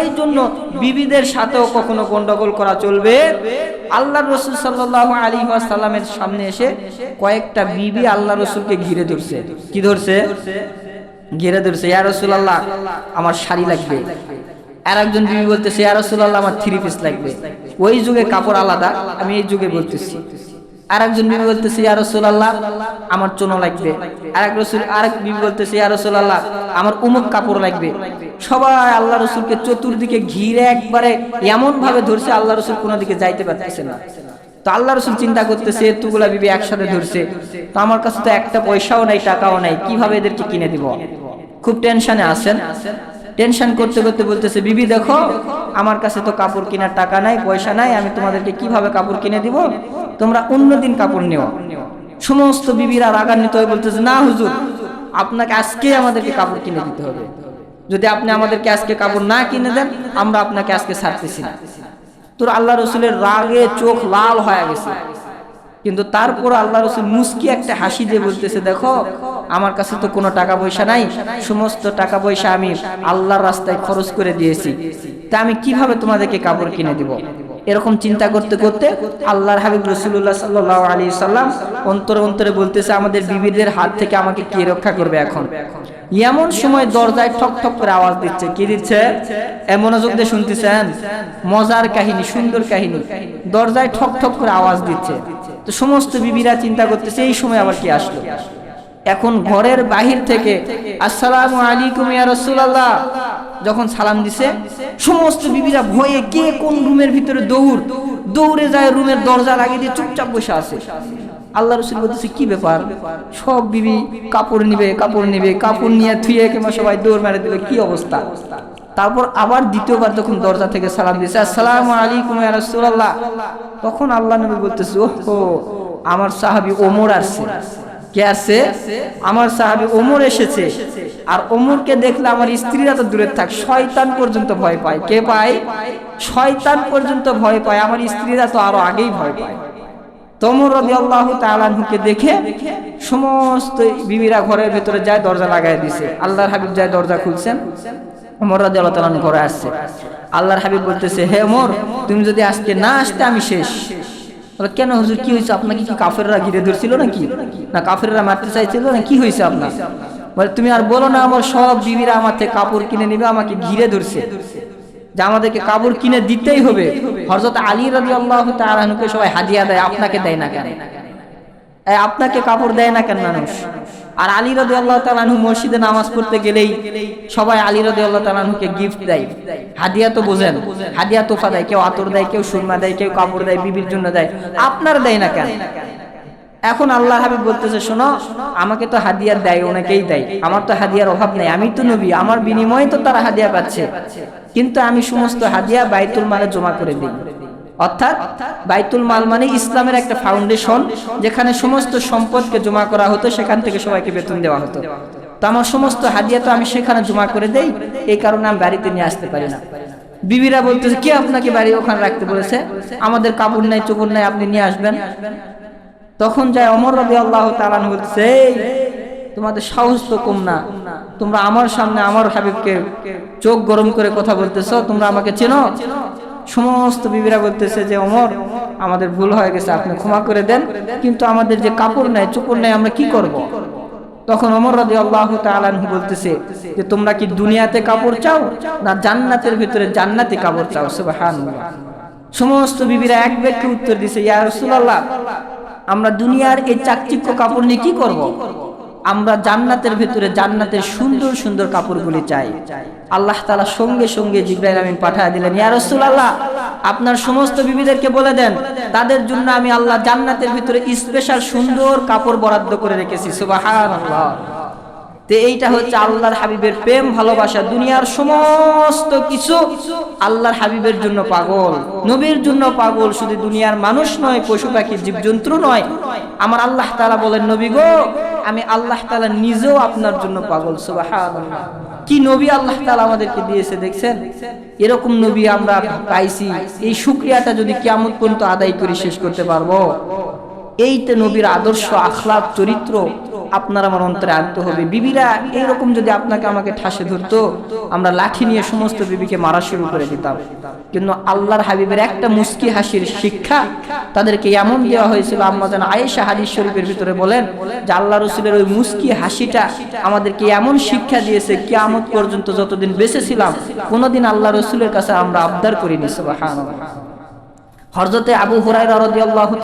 এই জন্য বিবিদের সাথেও কখনো গন্ডগোল করা চলবে। আল্লাহ রসুল সাল্লাহ আলী সাল্লামের সামনে এসে কয়েকটা বিবি আল্লাহ রসুলকে ঘিরে ধরছে। কি ধরছে? ঘিরে ধরছে, ইয়া রসুল আল্লাহ আমার শাড়ি লাগবে। আর একজন বিবি বলতেছে, ইয়া রসুল আল্লাহ আমার থ্রি পিস লাগবে। ওই যুগে কাপড় আলাদা, আমি এই যুগে বলতেছি। আর বিবি বলতেছে, ইয়া রাসূলুল্লাহ, আমার চুনো লাগবে। আরেক বিবি বলতেছে, ইয়া রাসূলুল্লাহ, আমার উমুক কাপড় লাগবে। সবাই আল্লাহ চতুর্দিকে ঘিরে একবারে এমন ভাবে ধরছে, আল্লাহ দিকে যাইতে পারতেছে না। তো আল্লাহ রসুল চিন্তা করতেছে, এতগুলা বিবি একসাথে ধরছে। তো আমার কাছে তো একটা পয়সাও নাই, টাকাও নাই, কীভাবে এদেরকে কিনে দিব? খুব টেনশনে আছেন। টেনশন করতে করতে বলতেছে, বিবি দেখো আমার কাছে তো কাপড় কেনার টাকা নাই, পয়সা নাই, আমি তোমাদেরকে কীভাবে কাপড় কিনে দিব? তোমরা অন্য দিন কাপড় নিও। সমস্ত বিবিরা রাগান্বিত হয়ে বলতেছে, না, হুজুর, আপনাকে আজকে আমাদেরকে কাপড় কিনে দিতে হবে। যদি আপনি আমাদেরকে আজকে কাপড় না কিনে দেন, আমরা আপনাকে আজকে ছাড়তেছি না। তোর আল্লাহ রসুলের রাগে চোখ লাল হয়ে গেছে। কিন্তু তারপর আল্লাহ রসুল মুস্কি একটা হাসি দিয়ে বলতেছে, দেখো, আমার কাছে তো কোনো টাকা পয়সা নাই, সমস্ত টাকা পয়সা আমি আল্লাহর রাস্তায় খরচ করে দিয়েছি। তা আমি কীভাবে তোমাদেরকে কাপড় কিনে দিব? এরকম চিন্তা করতে করতে আল্লাহর হাবিব রসুল্লাহ সাল্লাহ আলী সাল্লাম অন্তরে অন্তরে বলতেছে, আমাদের বিবিদের হাত থেকে আমাকে কে রক্ষা করবে এখন? এমন সময় দরজায় ঠক ঠক করে আওয়াজ দিচ্ছে। কি দিচ্ছে? এ মনোযোগ দিয়ে শুনতেছেন? মজার কাহিনী, সুন্দর কাহিনী। দরজায় ঠক ঠক করে আওয়াজ দিচ্ছে। তো সমস্ত বিবিরা চিন্তা করতেছে, এই সময় আবার কি আসলো? এখন ঘরের বাহির থেকে, আসসালামু আলাইকুম ইয়া রাসূলুল্লাহ। যখন সালাম দিছে, সমস্ত বিবিরা ভয়ে কে কোন রুমের ভিতরে দৌড়? দৌড়ে যায়, রুমের দরজা লাগিয়ে দিয়ে চুপচাপ বসে আছে। আল্লাহ রসুল বলতেছে, কি ব্যাপার? সব বিবি কাপড় নিবে কাপড় নিবে, কাপড় নিয়ে থুয়ে কিংবা সবাই দৌড় মেরে দিল কি অবস্থা? তারপর আবার দ্বিতীয়বার যখন দরজা থেকে সালাম দিয়েছে, আসসালামু আলাইকুম রাসূলুল্লাহ। তখন আল্লাহ নবী বলতেছে, ওহো, আমার সাহাবী ওমর আসছে। কে আসছে আমার সাহাবী ওমর এসেছে। আর ওমরকে দেখলে আমার স্ত্রীরা তো দূরে থাক, শয়তান পর্যন্ত ভয় পায়। কে পায়? শয়তান পর্যন্ত ভয় পায়। আমার স্ত্রীরা তো আরও আগেই ভয় পায়। তমর রবি আল্লাহ তালাহুকে দেখে সমস্ত বিবিরা ঘরের ভেতরে যায় দরজা লাগাই দিছে। আল্লাহর হাবিব যায় দরজা খুলছেন। ওমর রাজি আল্লাহ তালান ঘরে আসছে। আল্লাহর হাবিব বলতেছে, হে ওমর, তুমি যদি আজকে না আসতে, আমি শেষ। কেন হুজুর কি হয়েছে আপনাকে কি কাফেররা ঘিরে ধরছিল নাকি? না কাফেররা মারতে চাইছিল না কি হয়েছে আপনার? বলে, তুমি আর বলো না, আমার সব বিবিরা আমার থেকে কাপড় কিনে নিবে, আমাকে ঘিরে ধরছে। যে আমাদেরকে কাপড় কিনে দিতেই হবে। হরজত আলী রাজি আল্লাহ তালকে সবাই হাজিয়া দেয়, আপনাকে দেয় না কেন? আপনাকে কাপড় দেয় না কেন মানুষ? আর আলী রদি আল্লাহ তালানহু মসজিদে নামাজ পড়তে গেলেই সবাই আলী রদি আল্লাহ তালানহুকে গিফট দেয়। হাদিয়া তো বোঝেন, হাদিয়া তোফা দেয়, কেউ আতর দেয়, কেউ সুরমা দেয়, কেউ কাপড় দেয়, বিবির জন্য দেয়। আপনার দেয় না কেন? এখন আল্লাহ হাবিব বলতেছে, শোনো, আমাকে তো হাদিয়া দেয় অনেকেই দেয়। আমার তো হাদিয়ার অভাব নেই। আমি তো নবী, আমার বিনিময়ে তো তারা হাদিয়া পাচ্ছে। কিন্তু আমি সমস্ত হাদিয়া বাইতুল মালে জমা করে দিই। অর্থাৎ বাইতুল মাল মানে ইসলামের একটা ফাউন্ডেশন যেখানে সমস্ত সম্পদকে জমা করা হতো, সেখান থেকে সবাইকে বেতন দেওয়া হতো। তো আমার সমস্ত হাদিয়া তো আমি সেখানে জমা করে দেই, এই কারণে আমি বাড়িতে নিয়ে আসতে পারি না। বিবিরা বলতেছে, কে আপনাকে বাড়ি ওখানে রাখতে বলেছে? আমাদের কাপড় নাই চোপড় নাই, আপনি নিয়ে আসবেন। তখন যায় অমর রবি আল্লাহ তালান বলছে তোমাদের সাহস তো কম না। তোমরা আমার সামনে আমার হাবিবকে চোখ গরম করে কথা বলতেছ, তোমরা আমাকে চেনো? সমস্ত বিবিরা বলতেছে যে অমর আমাদের ভুল হয়ে গেছে, আপনি ক্ষমা করে দেন কিন্তু আমাদের যে কাপড় নাই, চোপড় নাই, আমরা কি করব। তখন অমর রাজি আল্লাহ তালানহু বলতেছে যে, তোমরা কি দুনিয়াতে কাপড় চাও না জান্নাতের ভিতরে জান্নাতে কাপড় চাও সুবহানাল্লাহ সমস্ত বিবিরা এক ব্যক্তি উত্তর দিছে, ইয়া রাসূলুল্লাহ, আমরা দুনিয়ার এই চাকচিক্য কাপড় নিয়ে কি করব। আমরা জান্নাতের ভেতরে জান্নাতের সুন্দর সুন্দর কাপড়গুলি চাই। আল্লাহ তালা সঙ্গে সঙ্গে জিব্রাইল আমিন পাঠায় দিলেন, ইয়া রাসূলুল্লাহ, আপনার সমস্ত বিবিদেরকে বলে দেন, তাদের জন্য আমি আল্লাহ জান্নাতের ভিতরে স্পেশাল সুন্দর কাপড় বরাদ্দ করে রেখেছি। সুবহানাল্লাহ। তো এইটা হচ্ছে আল্লাহর হাবিবের প্রেম, ভালোবাসা, দুনিয়ার সমস্ত কিছু আল্লাহর হাবিবের জন্য পাগল। নবীর জন্য পাগল, শুধু দুনিয়ার মানুষ নয়, পশু পাখি, জীবজন্তু নয়। আমার আল্লাহ তাআলা বলেন, নবী গো আমি আল্লাহ তালা নিজেও আপনার জন্য পাগল সুবাহ কি নবী আল্লাহ তালা আমাদেরকে দিয়েছে, দেখছেন? এরকম নবী আমরা পাইছি। এই সুক্রিয়াটা যদি কেমন পর্যন্ত আদায় করে শেষ করতে পারব। এইতে নবীর আদর্শ আখলাপ চরিত্র। আপনার আমার অন্তরে আনতে হবে। বিবিরা এইরকম যদি আপনাকে আমাকে ঠাসে ধরতো, আমরা লাঠি নিয়ে সমস্ত বিবিকে মারা শুরু করে দিতাম। কিন্তু আল্লাহর হাবিবের একটা মুস্কি হাসির শিক্ষা তাদেরকে এমন দেওয়া হয়েছিল। আম্মা যেন আয়েশা হাদিস শরীফের ভিতরে বলেন যে, আল্লাহ রসুলের ওই মুস্কি হাসিটা আমাদেরকে এমন শিক্ষা দিয়েছে, কিয়ামত পর্যন্ত যতদিন বেঁচে ছিলাম কোনোদিন আল্লাহ রসুলের কাছে আমরা আবদার করিনি, সুবহানাল্লাহ। হযরতে আবু হুরায়রা রাদিয়াল্লাহু